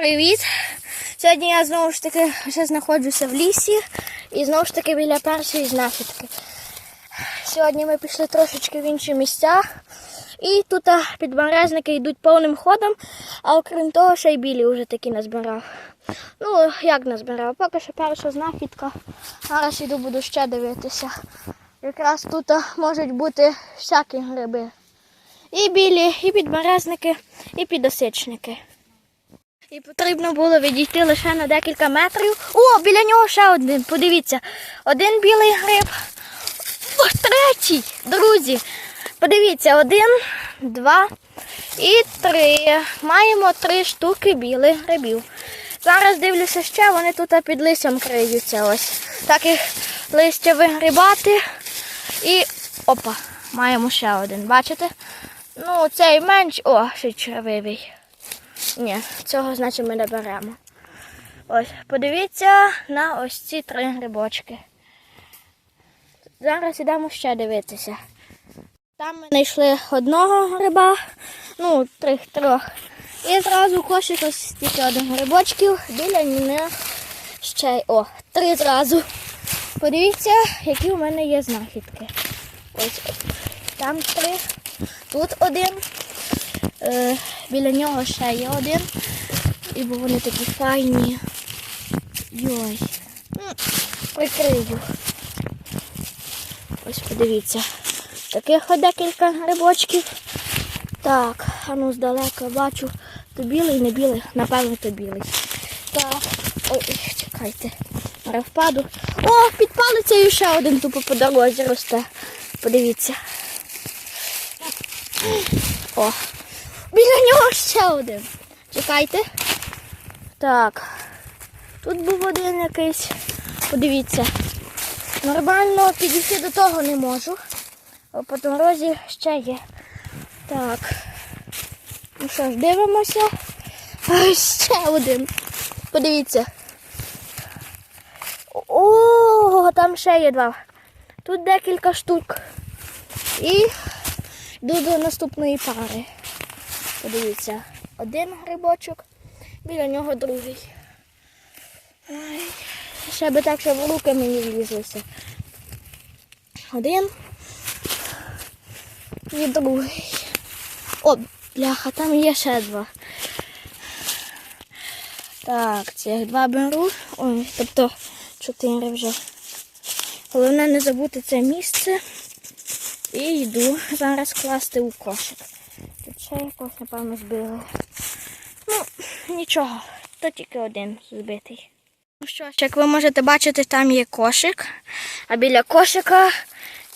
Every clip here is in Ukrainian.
привіт! Сьогодні я знову ж таки ще знаходжуся в лісі і знову ж таки біля першої знахідки. Сьогодні ми пішли трошечки в інші місця. І тут підберезники йдуть повним ходом, а окрім того, ще й білі вже такі назбирав. Ну, як назбирав? Поки що перша знахідка. Зараз іду буду ще дивитися. Якраз тут можуть бути всякі гриби. І білі, і підберезники, і підосичники. І потрібно було відійти лише на декілька метрів. О, біля нього ще один. Подивіться. Один білий гриб. О, третій, друзі. Подивіться, один, два і три. Маємо три штуки білих грибів. Зараз дивлюся ще, вони тут під листям криються. Ось. Так їх листя вигрібати. І опа, маємо ще один. Бачите? Ну, цей менш. О, ще червивий. Ні, цього значить ми не беремо. Ось, подивіться на ось ці три грибочки. Зараз ідемо ще дивитися. Там ми знайшли одного гриба, ну, трьох трьох. І зразу кошик ось стільки один грибочків, біля них ще й о, три зразу. Подивіться, які у мене є знахідки. Ось там три, тут один. Е, біля нього ще є один. І бо вони такі файні. Йой. Прикрию. Ось подивіться. Таких декілька грибочків. Так, а ну здалека бачу. То білий, не білий, напевно, то білий. Так. Ой, чекайте. Зараз впаду. О, під палицею ще один тупо по дорозі росте. Подивіться. О, ще один. Чекайте. Так. Тут був один якийсь. Подивіться. Нормально підійти до того не можу. А по дорозі ще є. Так. Ну що ж, дивимося. А, ще один. Подивіться. О, там ще є два. Тут декілька штук. І йду до наступної пари. Подивіться, один грибочок, біля нього другий. Ай, ще би так, щоб руки мені влізлося. Один і другий. О, бляха, там є ще два. Так, цих два беру. Ой, тобто чотири вже. Головне не забути це місце. І йду зараз класти у кошик. Якось, напевно, збили. Ну, нічого, то тільки один збитий. Ну що ж, як ви можете бачити, там є кошик. А біля кошика,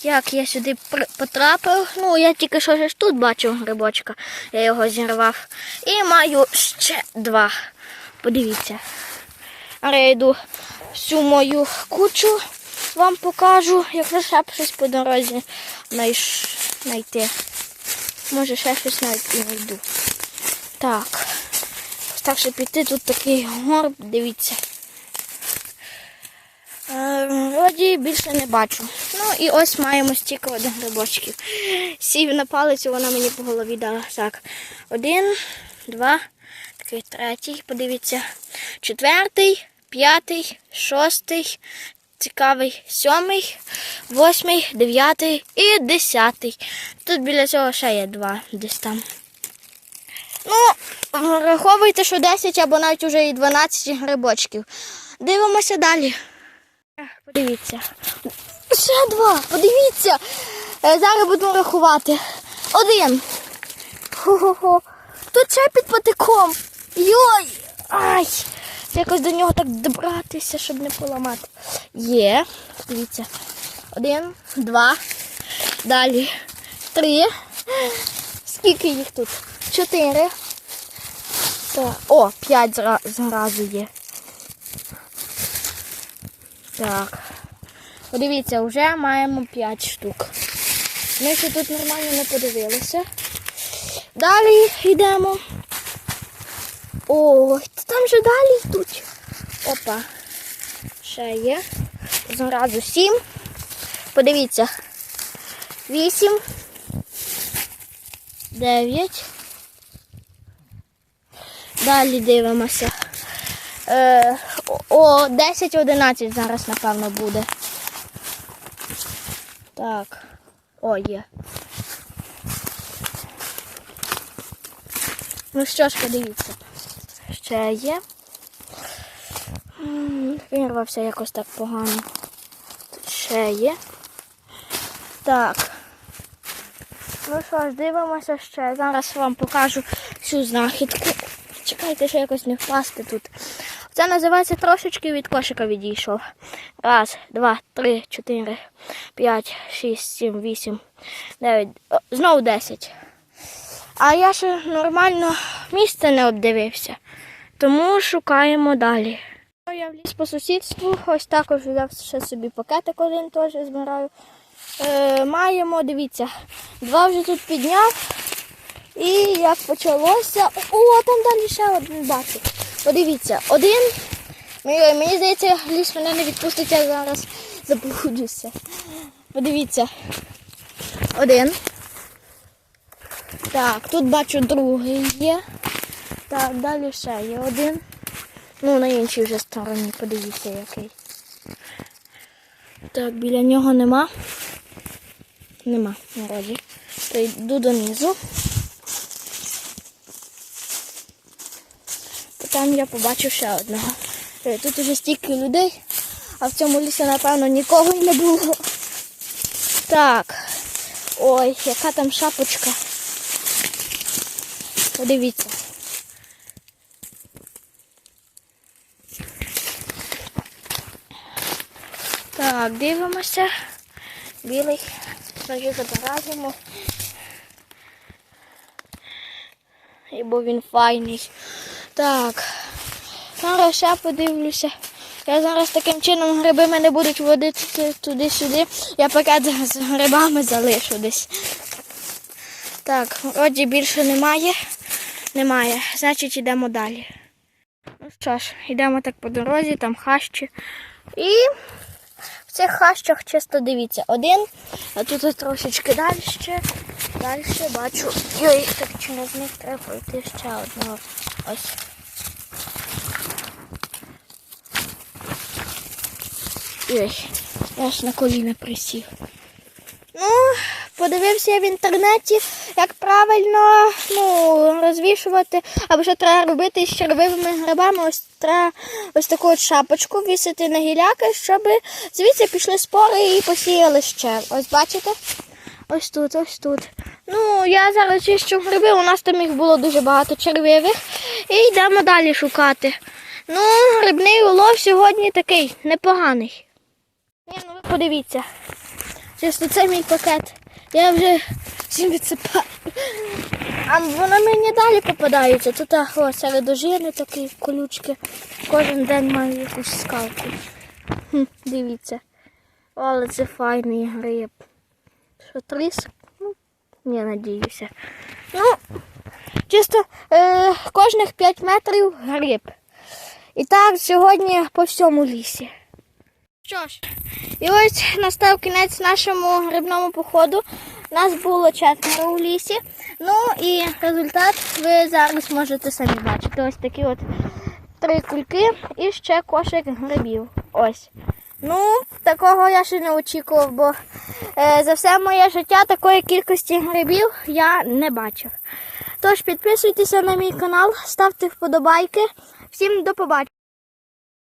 як я сюди потрапив, ну я тільки що ж тут бачу грибочка, я його зірвав. І маю ще два. Подивіться. А я йду всю мою кучу, вам покажу, якщо ще щось по дорозі знайти. Може ще щось навіть і знайду. Так. Старше піти, тут такий горб, дивіться. Е, Вроді більше не бачу. Ну і ось маємо стільки один грибочків. Сів на палицю, вона мені по голові дала. Так, один, два, такий третій, подивіться, четвертий, п'ятий, шостий, цікавий, сьомий, восьмий, дев'ятий і десятий. Тут біля цього ще є два десь там. Ну, враховуйте, що 10 або навіть уже і 12 грибочків. Дивимося далі. Подивіться. Ще два, подивіться. Е, Зараз буду рахувати. Один. Хо-хо-хо. Тут ще під патиком. Йой! Ай! Якось до нього так добратися, щоб не поламати. Є. Дивіться. Один, два. Далі. Три. Скільки їх тут? Чотири. Так. О, п'ять зразу є. Так. Подивіться, вже маємо 5 штук. Ми ще тут нормально не подивилися. Далі йдемо. О, там же далі йдуть. Опа. Ще є. Зразу 7. Подивіться. 8. 9. Далі дивимося. Е, о 10-11 зараз, напевно, буде. Так. О, є. Ну що ж, подивіться. Ще є. Вирвався якось так погано. Тут ще є. Так. Ну що ж, дивимося ще. Зараз вам покажу всю знахідку. Чекайте, що якось не впасти тут. Це називається трошечки від кошика відійшов. Раз, два, три, чотири, п'ять, шість, сім, вісім, дев'ять. Знову десять. А я ще нормально місце не обдивився. Тому шукаємо далі. Я вліз по сусідству, ось також взяв ще собі пакетик один теж збираю. Е, маємо, дивіться, два вже тут підняв. І як почалося. О, там далі ще один бачу. Подивіться, один. Мені, здається, ліс мене не відпустить, я зараз заблуджуся. Подивіться. Один. Так, тут бачу другий є. Так, далі ще є один. Ну, на іншій вже стороні, подивіться який. Так, біля нього нема. Нема наразі. То йду донизу. Там я побачив ще одного. Е, Тут уже стільки людей, а в цьому лісі, напевно, нікого й не було. Так. Ой, яка там шапочка. Подивіться. Так, дивимося. Білий. Тоді забираємо. І бо він файний. Так. Зараз ще подивлюся. Я зараз таким чином гриби мене будуть водити туди-сюди. Я пакет з грибами залишу десь. Так, вроді більше немає. Немає. Значить йдемо далі. Ну що ж, йдемо так по дорозі, там хащі. І цих хащах чисто дивіться, один, а тут трошечки далі. Далі бачу. Йой, так через них треба пройти ще одного. Ось. Йой, я ж на коліна присів. Ну, подивився в інтернеті, як правильно ну, розвішувати, або що треба робити з червивими грибами. Ось треба ось таку от шапочку вісити на гіляки, щоб звідси пішли спори і посіяли ще. Ось бачите? Ось тут, ось тут. Ну, я зараз чищу гриби, у нас там їх було дуже багато червивих. І йдемо далі шукати. Ну, грибний улов сьогодні такий непоганий. Ні, ну ви подивіться. Чесно, це мій пакет. Я вже всім відсипаю. А вони мені далі попадаються. Тут а, о, середожини такі колючки. Кожен день маю якусь скалку. Хм, дивіться. Але це файний гриб. Що тріс? Ну, я надіюся. Ну, чисто е, кожних 5 метрів гриб. І так сьогодні по всьому лісі. Що ж, і ось настав кінець нашому грибному походу. Нас було четверо у лісі. Ну і результат ви зараз можете самі бачити. Ось такі от три кульки і ще кошик грибів. Ось. Ну, такого я ще не очікував, бо е, за все моє життя такої кількості грибів я не бачив. Тож підписуйтеся на мій канал, ставте вподобайки. Всім до побачення.